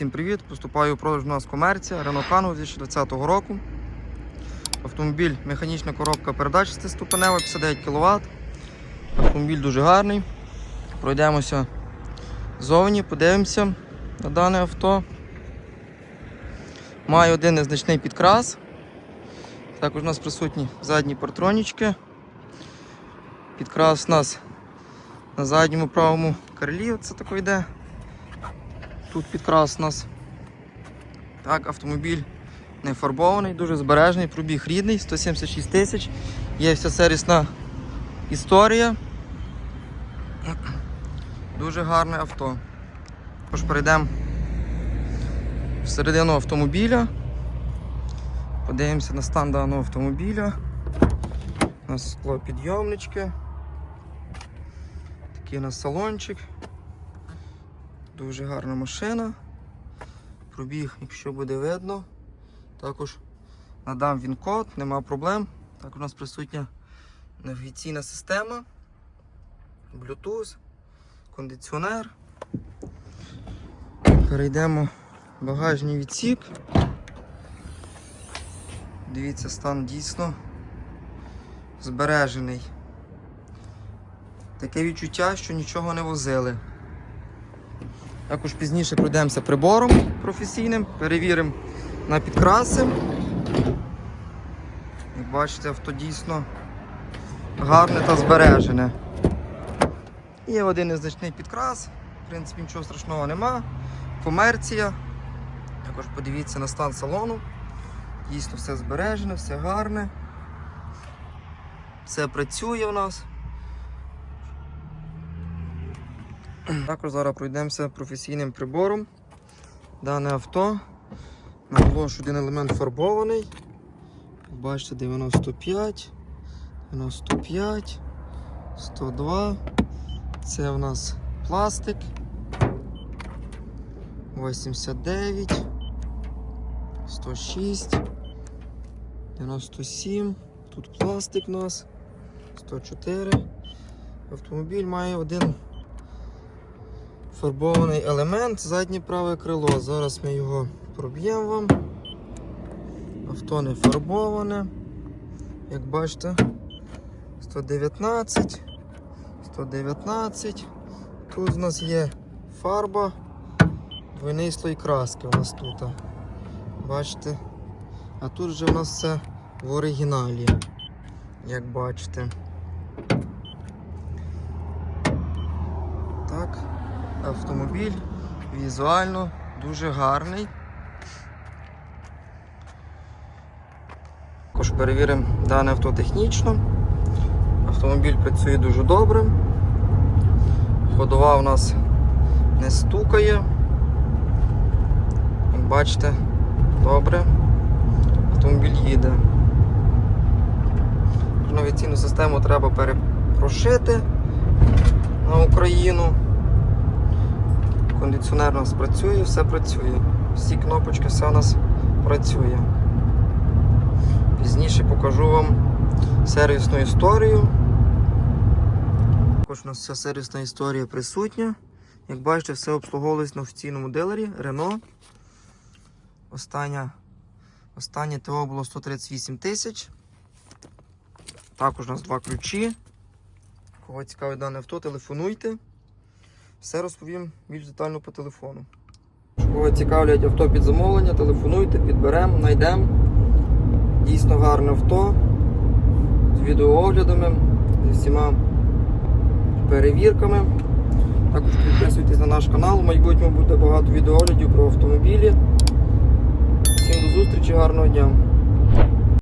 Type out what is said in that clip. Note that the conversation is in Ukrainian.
Всім привіт! Поступаю у продаж у нас комерція Renault Kangoo 2020 року. Автомобіль механічна коробка передач 6-ступенева, 59 кВт. Автомобіль дуже гарний. Пройдемося ззовні, подивимося на дане авто. Має один незначний підкрас. Також у нас присутні задні партронічки. Підкрас у нас на задньому правому крилі. Це тако йде. Тут підкрас у нас. Так, автомобіль не фарбований, дуже збережений, пробіг рідний, 176 тисяч. Є вся сервісна історія. Дуже гарне авто. Тож перейдемо всередину автомобіля. Подивимося на стан даного автомобіля. У нас склопідйомнички. Такий у нас салончик. Дуже гарна машина. Пробіг, якщо буде видно. Також надам він код, нема проблем. Так, у нас присутня навігаційна система, Bluetooth, кондиціонер. Перейдемо в багажний відсік. Дивіться, стан дійсно збережений. Таке відчуття, що нічого не возили. Також пізніше пройдемося прибором професійним, перевіримо на підкраси. Як бачите, авто дійсно гарне та збережене. Є один незначний підкрас, в принципі, нічого страшного нема. Комерція. Також подивіться на стан салону. Дійсно все збережене, все гарне. Все працює у нас. Також зараз пройдемося професійним прибором. Дане авто. Наголошую, один елемент фарбований. Бачите, 95, 95, 102. Це в нас пластик. 89, 106, 97. Тут пластик у нас. 104. Автомобіль має один фарбований елемент, заднє праве крило. Зараз ми його проб'ємо вам. Авто не фарбоване. Як бачите, 119, 119. Тут у нас є фарба, двойний слой краски у нас тут. Бачите? А тут вже у нас все в оригіналі, як бачите. Так автомобіль візуально дуже гарний. Також перевіримо дане авто технічно. Автомобіль працює дуже добре. Ходова у нас не стукає. Як бачите, добре. Автомобіль їде. Навігаційну систему треба перепрошити на Україну. Кондиціонер у нас працює, все працює. Всі кнопочки, все у нас працює. Пізніше покажу вам сервісну історію. Також у нас вся сервісна історія присутня. Як бачите, все обслуговувалось на офіційному дилері Renault. Остання, останнє ТО було 138 тисяч. Також у нас два ключі. Кого цікавить дане авто, телефонуйте. Все розповім більш детально по телефону. Кого цікавлять авто під замовлення, телефонуйте, підберемо, знайдемо. Дійсно гарне авто з відеооглядами, зі всіма перевірками. Також підписуйтесь на наш канал, в майбутньому буде багато відеооглядів про автомобілі. Всім до зустрічі, гарного дня!